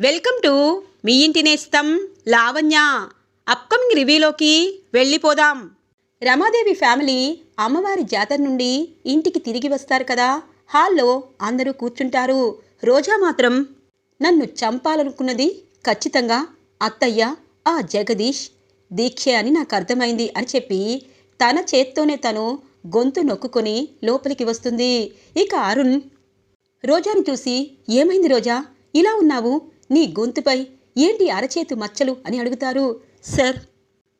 Welcome to me ఇంటి నేస్తం Lavanya. Upcoming రివ్యూలోకి వెళ్ళిపోదాం. రమాదేవి ఫ్యామిలీ అమ్మవారి జాతర నుండి ఇంటికి తిరిగి వస్తారు కదా? హాల్లో అందరూ కూర్చుంటారు. రోజా మాత్రం నన్ను చంపాలనుకున్నది ఖచ్చితంగా అత్తయ్య ఆ జగదీష్. దీక్ష అని నాకు అర్థమైంది అని చెప్పి తన చేత్తోనే తను గొంతు నొక్కుకొని లోపలికి వస్తుంది. ఇక అరుణ్ రోజాను చూసి ఏమైంది రోజా? ఇలా ఉన్నావు? నీ గొంతుపై ఏంటి అరచేతు మచ్చలు అని అడుగుతారు? సార్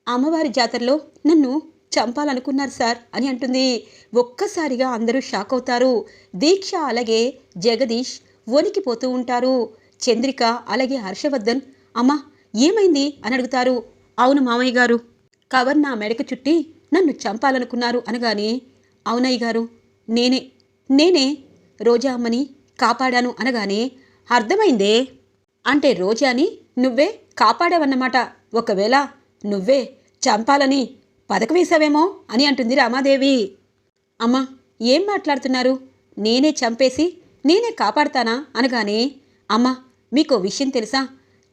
అమ్మవారి జాతరలో నన్ను చంపాలనుకున్నారు సార్ అని అంటుంది. ఒక్కసారిగా అందరూ షాక్ అవుతారు. దీక్ష అలాగే జగదీష్ వణికిపోతూ ఉంటారు. చంద్రిక అలాగే హర్షవర్ధన్ అమ్మా ఏమైంది? అని అడుగుతారు. అవును మామయ్య గారు కవర్ నా మెడకు చుట్టి నన్ను చంపాలనుకున్నారు అనగానే అవునయ్య గారు నేనే నేనే రోజా అమ్మని కాపాడాను అనగానే అర్థమైందే? అంటే రోజాని నువ్వే కాపాడావన్నమాట. ఒకవేళ నువ్వే చంపాలని పథకం వేశావేమో అని అంటుంది రామాదేవి. అమ్మా ఏం మాట్లాడుతున్నారు? నేనే చంపేసి నేనే కాపాడతానా? అనగానే అమ్మా మీకో విషయం తెలుసా?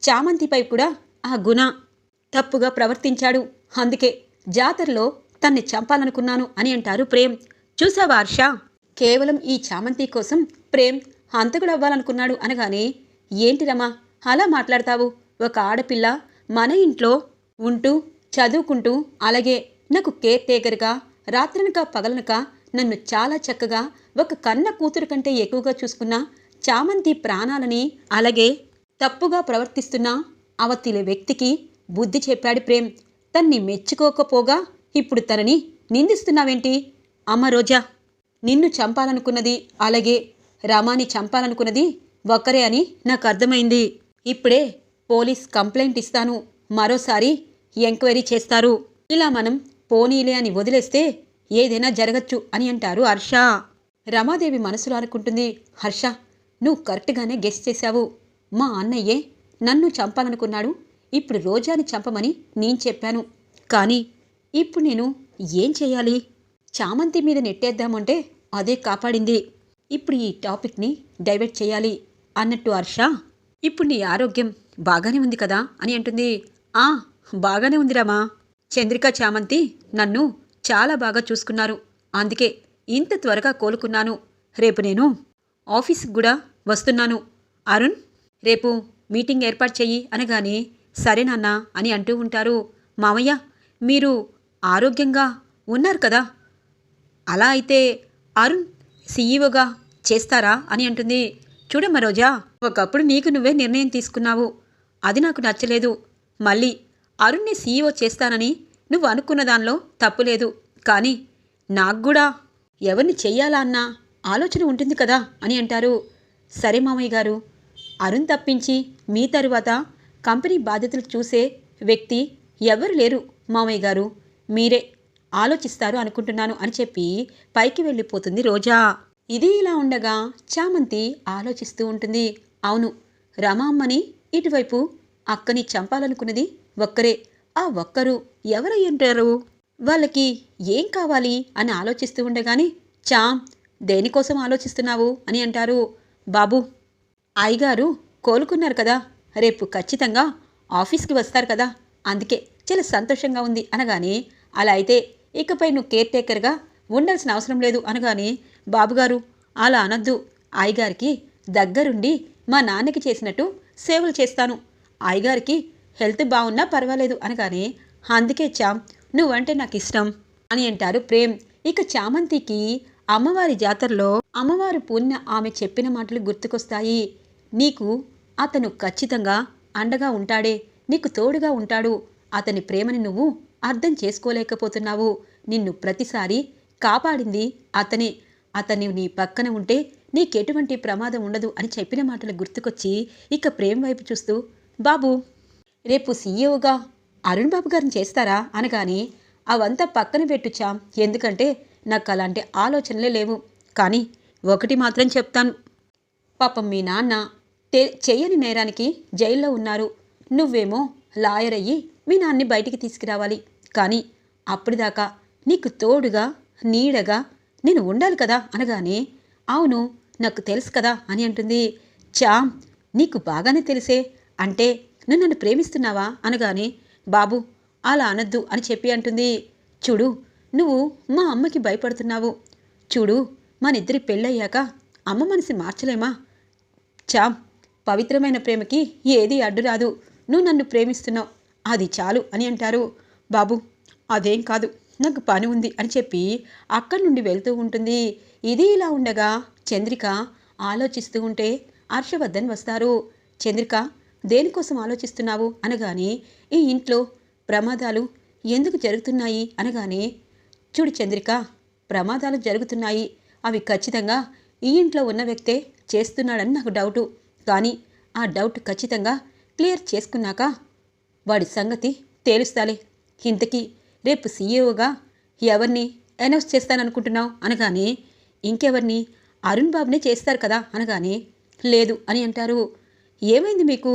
చామంతిపై కూడా ఆ గుణ తప్పుగా ప్రవర్తించాడు. అందుకే జాతరలో తన్ని చంపాలనుకున్నాను అని అంటారు ప్రేమ్. చూసావా హర్ష? కేవలం ఈ చామంతి కోసం ప్రేమ్ హంతకుడు అవ్వాలనుకున్నాడు అనగానే ఏంటి రమా? అలా మాట్లాడతావు? ఒక ఆడపిల్ల మన ఇంట్లో ఉంటూ చదువుకుంటూ అలాగే నాకు కేర్ టేకర్గా రాత్రనక పగలనక నన్ను చాలా చక్కగా ఒక కన్న కూతురు కంటే ఎక్కువగా చూసుకున్న చామంతి ప్రాణాలని అలాగే తప్పుగా ప్రవర్తిస్తున్న అవతిల వ్యక్తికి బుద్ధి చెప్పాడు ప్రేమ్. తన్ని మెచ్చుకోకపోగా ఇప్పుడు తనని నిందిస్తున్నావేంటి? అమ్మ రోజా నిన్ను చంపాలనుకున్నది అలాగే రామాని చంపాలనుకున్నది ఒక్కరే అని నాకు అర్థమైంది. ఇప్పుడే పోలీస్ కంప్లైంట్ ఇస్తాను. మరోసారి ఎంక్వైరీ చేస్తారు. ఇలా మనం పోనీలే అని వదిలేస్తే ఏదైనా జరగచ్చు అని అంటారు హర్ష. రమాదేవి మనసులో అనుకుంటుంది హర్ష నువ్వు కరెక్ట్గానే గెస్ చేశావు. మా అన్నయ్యే నన్ను చంపాలనుకున్నాడు. ఇప్పుడు రోజాని చంపమని నేను చెప్పాను. కానీ ఇప్పుడు నేను ఏం చేయాలి? చామంతి మీద నెట్టేద్దామంటే అదే కాపాడింది. ఇప్పుడు ఈ టాపిక్ని డైవర్ట్ చేయాలి. అన్నట్టు హర్ష. ఇప్పుడు నీ ఆరోగ్యం బాగానే ఉంది కదా? అని అంటుంది. ఆ బాగానే ఉంది రామా. చంద్రిక చామంతి నన్ను చాలా బాగా చూసుకున్నారు. అందుకే ఇంత త్వరగా కోలుకున్నాను. రేపు నేను ఆఫీస్కి కూడా వస్తున్నాను. అరుణ్ రేపు మీటింగ్ ఏర్పాటు చెయ్యి అనగానే సరే నాన్న అని అంటూ ఉంటారు. మామయ్య మీరు ఆరోగ్యంగా ఉన్నారు కదా? అలా అయితే అరుణ్ సీఈఓగా చేస్తారా? అని అంటుంది. చూడమ్మ రోజా ఒకప్పుడు నీకు నువ్వే నిర్ణయం తీసుకున్నావు. అది నాకు నచ్చలేదు. మళ్ళీ అరుణ్ని సీఈఓ చేస్తానని నువ్వు అనుకున్న దానిలో తప్పులేదు కానీ నాకు కూడా ఎవరిని చెయ్యాలా అన్న ఆలోచన ఉంటుంది కదా అని అంటారు. సరే మామయ్య గారు అరుణ్ తప్పించి మీ తరువాత కంపెనీ బాధ్యతలు చూసే వ్యక్తి ఎవరు లేరు మామయ్య గారు. మీరే ఆలోచిస్తారు అనుకుంటున్నాను అని చెప్పి పైకి వెళ్ళిపోతుంది రోజా. ఇది ఇలా ఉండగా చామంతి ఆలోచిస్తూ ఉంటుంది. అవును రమామ్మని ఇటువైపు అక్కని చంపాలనుకున్నది ఒక్కరే. ఆ ఒక్కరు ఎవరై ఉంటారు? వాళ్ళకి ఏం కావాలి అని ఆలోచిస్తూ ఉండగానే చామ్ దేనికోసం ఆలోచిస్తున్నావు అని అంటారు. బాబు అయ్యగారు కోలుకున్నారు కదా రేపు ఖచ్చితంగా ఆఫీస్కి వస్తారు కదా అందుకే చాలా సంతోషంగా ఉంది అనగానే అలా అయితే ఇకపై నువ్వు కేర్ టేకర్గా ఉండాల్సిన అవసరం లేదు అనగానే బాబుగారు అలా అనద్దు. ఆయగారికి దగ్గరుండి మా నాన్నకి చేసినట్టు సేవలు చేస్తాను. ఆయగారికి హెల్త్ బాగున్నా పర్వాలేదు అనగానే అందుకే చామ్ నువ్వంటే నాకు ఇష్టం అని అంటారు ప్రేమ్. ఇక చామంతికి అమ్మవారి జాతరలో అమ్మవారు పూర్ణ ఆమె చెప్పిన మాటలు గుర్తుకొస్తాయి. నీకు అతను ఖచ్చితంగా అండగా ఉంటాడే నీకు తోడుగా ఉంటాడు. అతని ప్రేమని నువ్వు అర్థం చేసుకోలేకపోతున్నావు. నిన్ను ప్రతిసారి కాపాడింది అతనే. అతన్ని నీ పక్కన ఉంటే నీకెటువంటి ప్రమాదం ఉండదు అని చెప్పిన మాటలు గుర్తుకొచ్చి ఇక ప్రేమ వైపు చూస్తూ బాబు రేపు సీఈఓగా అరుణ్ బాబు గారిని చేస్తారా? అనగానే అవంతా పక్కన పెట్టుచాం ఎందుకంటే నాకు అలాంటి ఆలోచనలే లేవు. కానీ ఒకటి మాత్రం చెప్తాను. పాపం మీ నాన్న తే నేరానికి జైల్లో ఉన్నారు. నువ్వేమో లాయర్ అయ్యి మీ నాన్ని బయటికి తీసుకురావాలి. కానీ అప్పటిదాకా నీకు తోడుగా నీడగా నేను ఉండాలి కదా అనగానే అవును నాకు తెలుసు కదా అని అంటుంది. చామ్ నీకు బాగానే తెలిసే అంటే నువ్వు నన్ను ప్రేమిస్తున్నావా అనగానే బాబు అలా అనద్దు అని చెప్పి అంటుంది. చూడు నువ్వు మా అమ్మకి భయపడుతున్నావు. చూడు మనిద్దరి పెళ్ళయ్యాక అమ్మ మనసి మార్చలేమా? చామ్ పవిత్రమైన ప్రేమకి ఏది అడ్డు రాదు. నువ్వు నన్ను ప్రేమిస్తున్నావు అది చాలు అని అంటారు. బాబు అదేం కాదు. నాకు పని ఉంది అని చెప్పి అక్కడి నుండి వెళ్తూ ఉంటుంది. ఇది ఇలా ఉండగా చంద్రిక ఆలోచిస్తూ ఉంటే హర్షవర్ధన్ వస్తారు. చంద్రిక దేనికోసం ఆలోచిస్తున్నావు? అనగానే ఈ ఇంట్లో ప్రమాదాలు ఎందుకు జరుగుతున్నాయి? అనగానే చూడు చంద్రిక ప్రమాదాలు జరుగుతున్నాయి. అవి ఖచ్చితంగా ఈ ఇంట్లో ఉన్న వ్యక్తే చేస్తున్నాడని నాకు డౌటు. కానీ ఆ డౌట్ ఖచ్చితంగా క్లియర్ చేసుకున్నాక వాడి సంగతి తేలుస్తాలే. ఇంతకీ రేపు సీఈఓగా ఎవరిని అనౌన్స్ చేస్తాననుకుంటున్నావు అనగానే ఇంకెవరిని అరుణ్ బాబునే చేస్తారు కదా అనగానే లేదు అని అంటారు. ఏమైంది మీకు?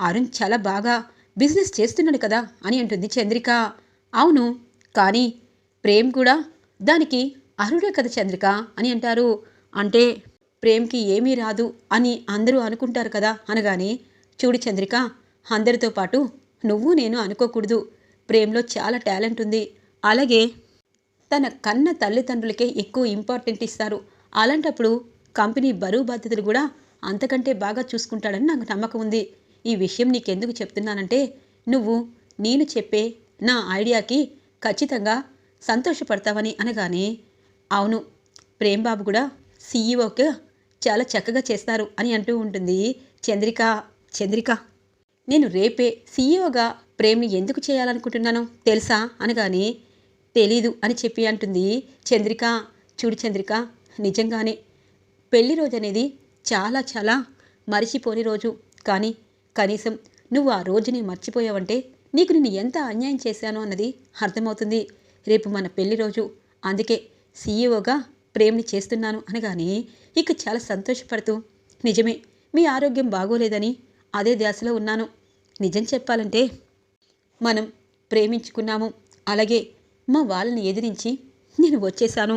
అరుణ్ చాలా బాగా బిజినెస్ చేస్తున్నాడు కదా అని అంటుంది చంద్రిక. అవును కానీ ప్రేమ్ కూడా దానికి అరుడే కదా చంద్రిక అని అంటారు. అంటే ప్రేమ్కి ఏమీ రాదు అని అందరూ అనుకుంటారు కదా అనగానే చూడు చంద్రిక అందరితో పాటు నువ్వు నేను అనుకోకూడదు. ప్రేమ్లో చాలా టాలెంట్ ఉంది. అలాగే తన కన్న తల్లిదండ్రులకే ఎక్కువ ఇంపార్టెంట్ ఇస్తారు. అలాంటప్పుడు కంపెనీ బరువు బాధ్యతలు కూడా అంతకంటే బాగా చూసుకుంటాడని నాకు నమ్మకం ఉంది. ఈ విషయం నీకెందుకు చెప్తున్నానంటే నువ్వు నేను చెప్పే నా ఐడియాకి ఖచ్చితంగా సంతోషపడతావని అనగానే అవును ప్రేమ్ బాబు కూడా సీఈఓకి చాలా చక్కగా చేస్తారు అని అంటూ ఉంటుంది. చంద్రిక చంద్రిక. నేను రేపే సీఈఓగా ప్రేమ్ని ఎందుకు చేయాలనుకుంటున్నాను తెలుసా అనగానే తెలీదు అని చెప్పి అంటుంది చంద్రిక. చూడు చంద్రిక నిజంగానే పెళ్ళి రోజు అనేది చాలా చాలా మరిచిపోని రోజు. కానీ కనీసం నువ్వు ఆ రోజుని మర్చిపోయావంటే నీకు నేను ఎంత అన్యాయం చేశాను అన్నది అర్థమవుతుంది. రేపు మన పెళ్ళి రోజు. అందుకే సీఈఓగా ప్రేమ్ని చేస్తున్నాను అనగానే ఇక చాలా సంతోషపడుతూ నిజమే మీ ఆరోగ్యం బాగోలేదని అదే ధ్యాసలో ఉన్నాను. నిజం చెప్పాలంటే మనం ప్రేమించుకున్నాము. అలాగే మా వాళ్ళని ఎదిరించి నేను వచ్చేశాను.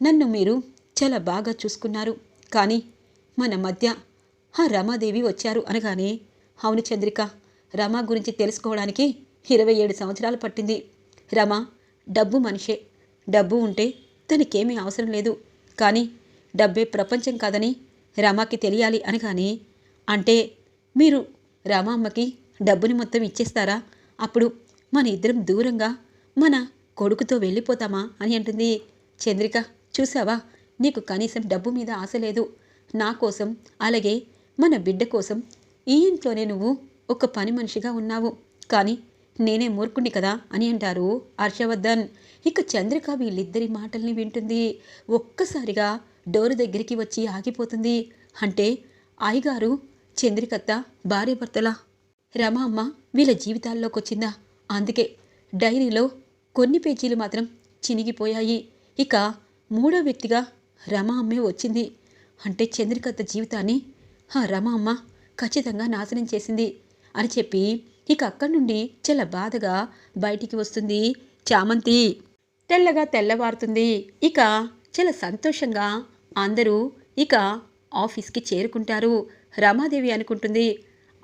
నన్ను మీరు చాలా బాగా చూసుకున్నారు. కానీ మన మధ్య ఆ రమాదేవి వచ్చారు అనగానే అవును చంద్రిక రమ గురించి తెలుసుకోవడానికి ఇరవై ఏడు సంవత్సరాలు పట్టింది. రమ డబ్బు మనిషే. డబ్బు ఉంటే తనకేమీ అవసరం లేదు. కానీ డబ్బే ప్రపంచం కాదని రమాకి తెలియాలి అనగానే అంటే మీరు రామమ్మకి డబ్బుని మొత్తం ఇచ్చేస్తారా? అప్పుడు మన ఇద్దరం దూరంగా మన కొడుకుతో వెళ్ళిపోతామా అని అంటుంది. చంద్రిక చూసావా? నీకు కనీసం డబ్బు మీద ఆశ లేదు. నా కోసం అలాగే మన బిడ్డ కోసం ఈ ఇంట్లోనే నువ్వు ఒక పని మనిషిగా ఉన్నావు. కానీ నేనే మూర్ఖుణ్ణి కదా అని అంటారు హర్షవర్ధన్. ఇక చంద్రిక వీళ్ళిద్దరి మాటల్ని వింటుంది. ఒక్కసారిగా డోరు దగ్గరికి వచ్చి ఆగిపోతుంది. అంటే అయ్యగారు చంద్రికత్త భార్యాభర్తల? రమ అమ్మ వీళ్ళ జీవితాల్లోకి వచ్చిందా అందుకే డైరీలో కొన్ని పేజీలు మాత్రం చినిగిపోయాయి. ఇక మూడో వ్యక్తిగా రమ అమ్మే వచ్చింది. అంటే చంద్రికత్త జీవితాన్ని ఆ రమ అమ్మ ఖచ్చితంగా నాశనం చేసింది అని చెప్పి ఇక అక్కడి నుండి చాలా బాధగా బయటికి వస్తుంది చామంతి. తెల్లగా తెల్లవారుతుంది. ఇక చాలా సంతోషంగా అందరూ ఇక ఆఫీస్కి చేరుకుంటారు. రమాదేవి అనుకుంటుంది.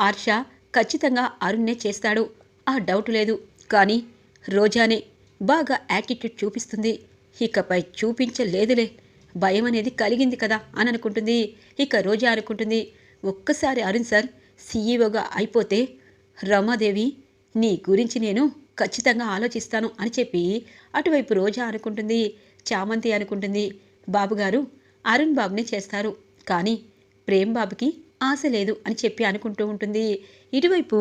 ఆర్ష ఖచ్చితంగా అరుణ్నే చేస్తాడు. ఆ డౌట్ లేదు. కానీ రోజానే బాగా యాటిట్యూడ్ చూపిస్తుంది. ఇకపై చూపించలేదులే. భయం అనేది కలిగింది కదా అని అనుకుంటుంది. ఇక రోజా అనుకుంటుంది ఒక్కసారి అరుణ్ సార్ సీఈఓగా అయిపోతే రమాదేవి నీ గురించి నేను ఖచ్చితంగా ఆలోచిస్తాను అని చెప్పి అటువైపు రోజా అనుకుంటుంది. చామంతి అనుకుంటుంది బాబుగారు అరుణ్ బాబుని చేస్తారు. కానీ ప్రేమ్ బాబుకి ఆశ లేదు అని చెప్పి అనుకుంటూ ఉంటుంది. ఇటువైపు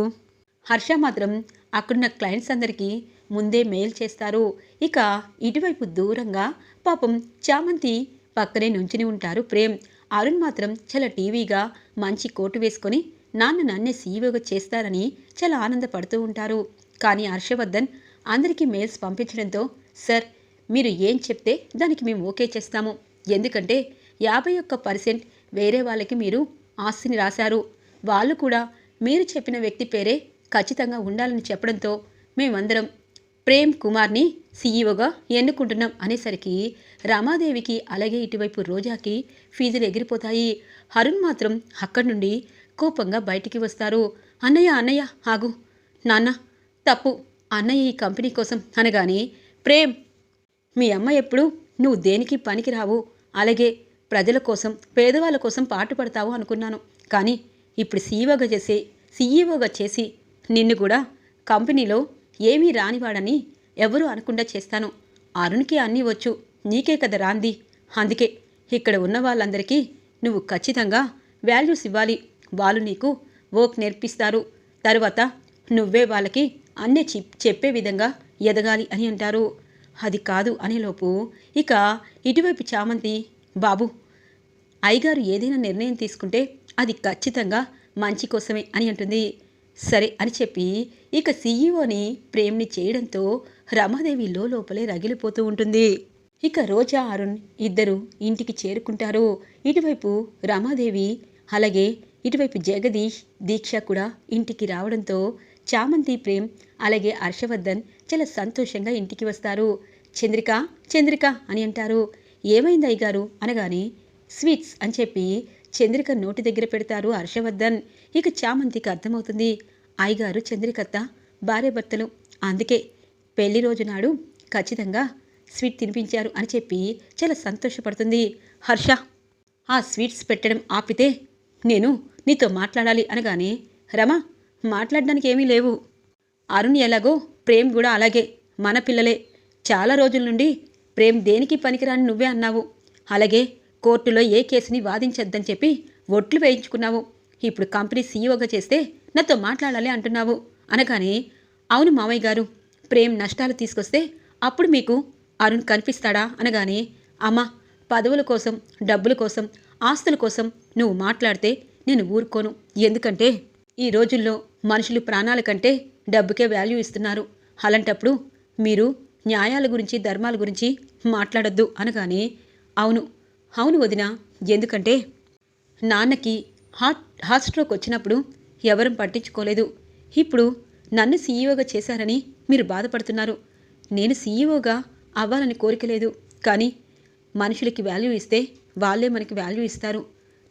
హర్ష మాత్రం అక్కడున్న క్లయింట్స్ అందరికీ ముందే మెయిల్ చేస్తారు. ఇక ఇటువైపు దూరంగా పాపం చామంతి పక్కనే నుంచుని ఉంటారు ప్రేమ్. అరుణ్ మాత్రం చాలా టీవీగా మంచి కోటు వేసుకొని నాన్న నన్నే సీఈఓగా చేస్తారని చాలా ఆనందపడుతూ ఉంటారు. కానీ హర్షవర్ధన్ అందరికీ మెయిల్స్ పంపించడంతో సార్ మీరు ఏం చెప్తే దానికి మేము ఓకే చేస్తాము. ఎందుకంటే యాభై ఒక్క పర్సెంట్ వేరే వాళ్ళకి మీరు ఆస్తిని రాశారు. వాళ్ళు కూడా మీరు చెప్పిన వ్యక్తి పేరే ఖచ్చితంగా ఉండాలని చెప్పడంతో మేమందరం ప్రేమ్ కుమార్ని సీఈఓగా ఎన్నుకుంటున్నాం అనేసరికి రమాదేవికి అలాగే ఇటువైపు రోజాకి ఫీజులు ఎగిరిపోతాయి. అరుణ్ మాత్రం అక్కడి నుండి కోపంగా బయటికి వస్తారు. అన్నయ్య అన్నయ్య ఆగు. నాన్న తప్పు. అన్నయ్య ఈ కంపెనీ కోసం అనగానే ప్రేమ్ మీ అమ్మ ఎప్పుడు నువ్వు దేనికి పనికిరావు? అలాగే ప్రజల కోసం పేదవాళ్ళ కోసం పాటుపడతావు అనుకున్నాను. కానీ ఇప్పుడు సీఈఓగా చేసి సీఈఓగా చేసి నిన్ను కూడా కంపెనీలో ఏమీ రానివాడని ఎవరూ అనకుండా చేస్తాను. అరుణ్కి అన్నీ వచ్చు నీకే కదా రాంది. అందుకే ఇక్కడ ఉన్న వాళ్ళందరికీ నువ్వు ఖచ్చితంగా వాల్యూస్ ఇవ్వాలి. వాళ్ళు నీకు వర్క్ నేర్పిస్తారు. తర్వాత నువ్వే వాళ్ళకి అన్నీ చెప్పే విధంగా ఎదగాలి అని అంటారు. అది కాదు అనేలోపు ఇక ఇటువైపు చామంతి బాబు అయ్యగారు ఏదైనా నిర్ణయం తీసుకుంటే అది ఖచ్చితంగా మంచి కోసమే అని అంటుంది. సరే అని చెప్పి ఇక సీఈఓని ప్రేమ్ని చేయడంతో రమాదేవి లోపలే రగిలిపోతూ ఉంటుంది. ఇక రోజా అరుణ్ ఇద్దరు ఇంటికి చేరుకుంటారు. ఇటువైపు రమాదేవి అలాగే ఇటువైపు జగదీష్ దీక్ష కూడా ఇంటికి రావడంతో చామంతి ప్రేమ్ అలాగే హర్షవర్ధన్ చాలా సంతోషంగా ఇంటికి వస్తారు. చంద్రిక చంద్రిక అని అంటారు. ఏమైంది అయ్యగారు? అనగానే స్వీట్స్ అని చెప్పి చంద్రిక నోటి దగ్గర పెడతారు హర్షవర్ధన్. ఇక చామంతికి అర్థమవుతుంది అయ్యగారు చంద్రికత్త భార్యభర్తలు అందుకే పెళ్ళి రోజు నాడు ఖచ్చితంగా స్వీట్ తినిపించారు అని చెప్పి చాలా సంతోషపడుతుంది హర్ష. ఆ స్వీట్స్ పెట్టడం ఆపితే నేను నీతో మాట్లాడాలి అనగానే రమ మాట్లాడడానికి ఏమీ లేవు. అరుణ్ ఎలాగో ప్రేమ్ కూడా అలాగే మన పిల్లలే. చాలా రోజుల నుండి ప్రేమ్ దేనికి పనికిరాని నువ్వే అన్నావు. అలాగే కోర్టులో ఏ కేసుని వాదించొద్దని చెప్పి ఒట్లు వేయించుకున్నావు. ఇప్పుడు కంపెనీ సీఈఓగా చేస్తే నాతో మాట్లాడాలి అంటున్నావు. అనగానే అవును మామయ్య గారు ప్రేమ్ నష్టాలు తీసుకొస్తే అప్పుడు మీకు అరుణ్ కనిపిస్తాడా? అనగానే అమ్మ పదవుల కోసం డబ్బుల కోసం ఆస్తుల కోసం నువ్వు మాట్లాడితే నేను ఊరుకోను. ఎందుకంటే ఈ రోజుల్లో మనుషులు ప్రాణాల కంటే డబ్బుకే వాల్యూ ఇస్తున్నారు. అలాంటప్పుడు మీరు న్యాయాల గురించి ధర్మాల గురించి మాట్లాడొద్దు అనగానే అవును అవును వదిన ఎందుకంటే నాన్నకి హార్ట్ హార్ట్ స్ట్రోక్ వచ్చినప్పుడు ఎవరం పట్టించుకోలేదు. ఇప్పుడు నన్ను సీఈఓగా చేశారని మీరు బాధపడుతున్నారు. నేను సీఈఓగా అవ్వాలని కోరిక లేదు. కానీ మనుషులకి వాల్యూ ఇస్తే వాళ్ళే మనకి వాల్యూ ఇస్తారు.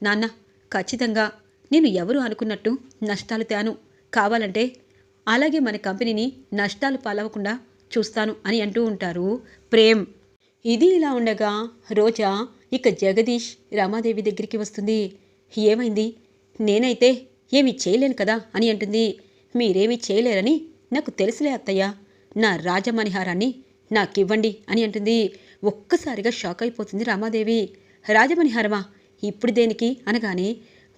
నాన్న ఖచ్చితంగా నేను ఎవరు అనుకున్నట్టు నష్టాలు తాను. కావాలంటే అలాగే మన కంపెనీని నష్టాలు పాలవకుండా చూస్తాను అని అంటూ ఉంటారు. ప్రేమ్ ఇది ఇలా ఉండగా రోజా ఇక జగదీష్ రమాదేవి దగ్గరికి వస్తుంది. ఏమైంది? నేనైతే ఏమీ చేయలేను కదా అని అంటుంది. మీరేమీ చేయలేరని నాకు తెలుసులే అత్తయ్య. నా రాజమణిహారాన్ని నాకివ్వండి అని అంటుంది. ఒక్కసారిగా షాక్ అయిపోతుంది రామాదేవి. రాజమణిహారమా? ఇప్పుడు దేనికి? అనగానే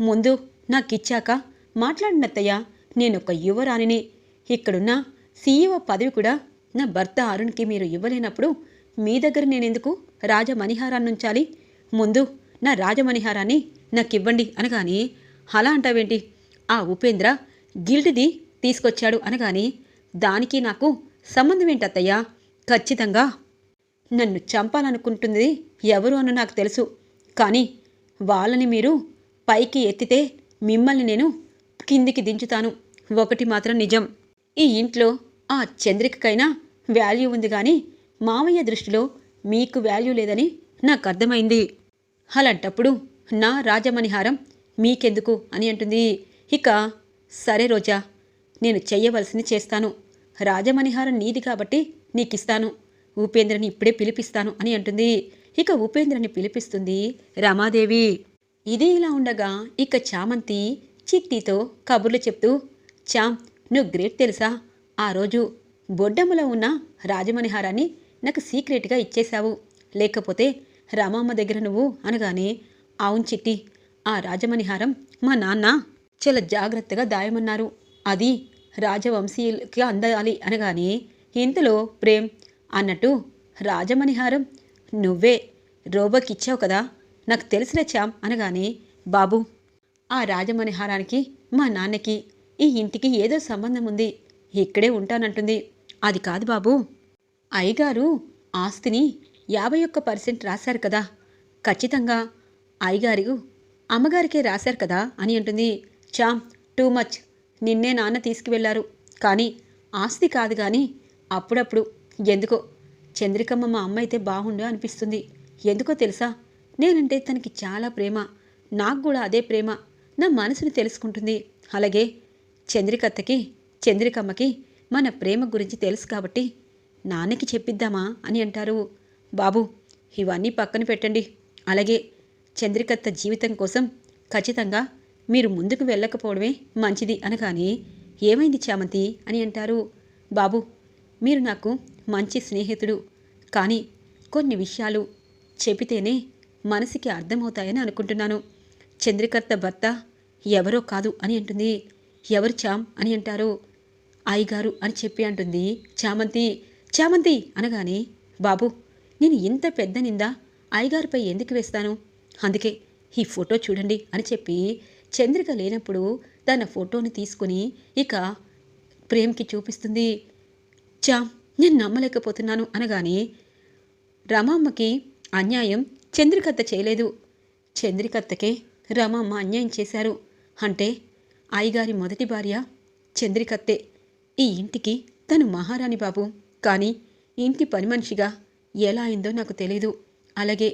ముందు నాకిచ్చాక మాట్లాడినత్తయ్య నేనొక యువరాణిని. ఇక్కడున్న సీఈఓ పదవి కూడా నా భర్త అరుణ్కి మీరు ఇవ్వలేనప్పుడు మీ దగ్గర నేనెందుకు? రాజమణిహారాన్ని ఉంచాలి ముందు నా రాజమణిహారాన్ని నాకివ్వండి అనగాని అలా అంటావేంటి? ఆ ఉపేంద్ర గిల్డ్ది తీసుకొచ్చాడు అనగాని దానికి నాకు సంబంధం ఏంటత్తయ్యా ఖచ్చితంగా నన్ను చంపాలనుకుంటుంది ఎవరు అని నాకు తెలుసు. కానీ వాళ్ళని మీరు పైకి ఎత్తితే మిమ్మల్ని నేను కిందికి దించుతాను. ఒకటి మాత్రం నిజం. ఈ ఇంట్లో ఆ చంద్రికకైనా వాల్యూ ఉంది కానీ మామయ్య దృష్టిలో మీకు వాల్యూ లేదని నాకు అర్థమైంది. అలాంటప్పుడు నా రాజమణిహారం మీకెందుకు అని అంటుంది. ఇక సరే రోజా నేను చెయ్యవలసింది చేస్తాను. రాజమణిహారం నీది కాబట్టి నీకిస్తాను. ఉపేంద్రని ఇప్పుడే పిలిపిస్తాను అని అంటుంది. ఇక ఉపేంద్రని పిలిపిస్తుంది రమాదేవి. ఇది ఇలా ఉండగా ఇక చామంతి చిట్టితో కబుర్లు చెప్తూ చామ్ నువ్వు గ్రేట్ తెలుసా? ఆ రోజు బొడ్డమ్మలో ఉన్న రాజమణిహారాన్ని నాకు సీక్రెట్గా ఇచ్చేశావు. లేకపోతే రామమ్మ దగ్గర నువ్వు అనగానే అవును చిట్టి ఆ రాజమణిహారం మా నాన్న చాలా జాగ్రత్తగా దాయమన్నారు. అది రాజవంశీయులకి అందాలి అనగానే ఇంతలో ప్రేమ్ అన్నట్టు రాజమణిహారం నువ్వే రోబోకి ఇచ్చావు కదా నాకు తెలిసిన చాం అనగానే బాబు ఆ రాజమణిహారానికి మా నాన్నకి ఈ ఇంటికి ఏదో సంబంధం ఉంది ఇక్కడే ఉంటానంటుంది. అది కాదు బాబు. అయ్యగారు ఆస్తిని యాభై ఒక్క పర్సెంట్ రాశారు కదా. ఖచ్చితంగా అయ్యగారు అమ్మగారికే రాశారు కదా అని అంటుంది. చామ్ టూ మచ్. నిన్నే నాన్న తీసుకువెళ్ళారు కానీ ఆస్తి కాదు కానీ అప్పుడప్పుడు ఎందుకో. చంద్రికమ్మ మా అమ్మ అయితే బాగుండు అనిపిస్తుంది. ఎందుకో తెలుసా? నేనంటే తనకి చాలా ప్రేమ. నాకు కూడా అదే ప్రేమ. నా మనసుని తెలుసుకుంటుంది. అలాగే చంద్రికత్తకి చంద్రికమ్మకి మన ప్రేమ గురించి తెలుసు కాబట్టి నాన్నకి చెప్పిద్దామా అని అంటారు. బాబు ఇవన్నీ పక్కన పెట్టండి. అలాగే చంద్రికత్త జీవితం కోసం ఖచ్చితంగా మీరు ముందుకు వెళ్ళకపోవడమే మంచిది అనగానే ఏమైంది చామంతి అని అంటారు. బాబు మీరు నాకు మంచి స్నేహితుడు. కానీ కొన్ని విషయాలు చెబితేనే మనసుకి అర్థమవుతాయని అనుకుంటున్నాను. చంద్రికర్త భర్త ఎవరో కాదు అని అంటుంది. ఎవరు చామ్ అని అంటారు. అయ్యగారు అని చెప్పి అంటుంది. చామంతి చామంతి అనగానే బాబు నేను ఇంత పెద్ద నిందా అయ్యగారిపై ఎందుకు వేస్తాను? అందుకే ఈ ఫోటో చూడండి అని చెప్పి చంద్రిక లేనప్పుడు తన ఫోటోని తీసుకుని ఇక ప్రేమ్కి చూపిస్తుంది. చామ్ నేను నమ్మలేకపోతున్నాను అనగానే రమామ్మకి అన్యాయం చంద్రికత్త చేయలేదు. చంద్రికత్తకే రమామ్మ అన్యాయం చేశారు. అంటే అయ్యగారి మొదటి భార్య చంద్రికత్తే. ఈ ఇంటికి తను మహారాణి బాబు. కానీ ఇంటి పని మనిషిగా ఎలా అయిందో నాకు తెలీదు. అలాగే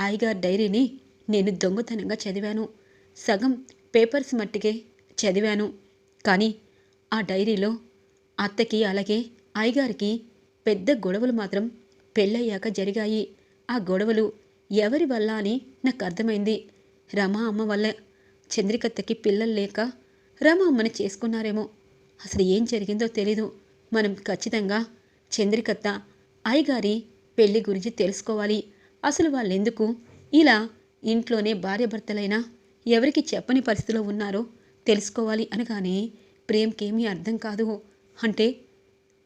అయ్యగారి డైరీని నేను దొంగతనంగా చదివాను. సగం పేపర్స్ మట్టికే చదివాను. కానీ ఆ డైరీలో అత్తకి అలాగే అయ్యగారికి పెద్ద గొడవలు మాత్రం పెళ్ళయ్యాక జరిగాయి. ఆ గొడవలు ఎవరి వల్ల అని నాకు అర్థమైంది. రమా అమ్మ వల్ల చంద్రికత్తకి పిల్లలు లేక రమ అమ్మని చేసుకున్నారేమో. అసలు ఏం జరిగిందో తెలీదు. మనం ఖచ్చితంగా చంద్రికత్త అయ్యగారి పెళ్ళి గురించి తెలుసుకోవాలి. అసలు వాళ్ళెందుకు? ఇలా ఇంట్లోనే భార్యాభర్తలైనా ఎవరికి చెప్పని పరిస్థితిలో ఉన్నారో తెలుసుకోవాలి అనగానే ప్రేమ్కేమీ అర్థం కాదు. అంటే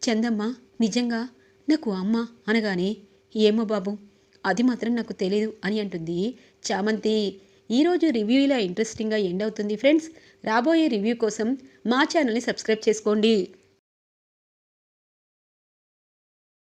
చందమ్మ నిజంగా నాకు అమ్మ అనగానే ఏమో బాబు అది మాత్రం నాకు తెలియదు అని అంటుంది చామంతి. ఈరోజు రివ్యూ ఇలా ఇంట్రెస్టింగ్గా ఎండ్ అవుతుంది ఫ్రెండ్స్. రాబోయే రివ్యూ కోసం మా ఛానల్ని సబ్స్క్రైబ్ చేసుకోండి.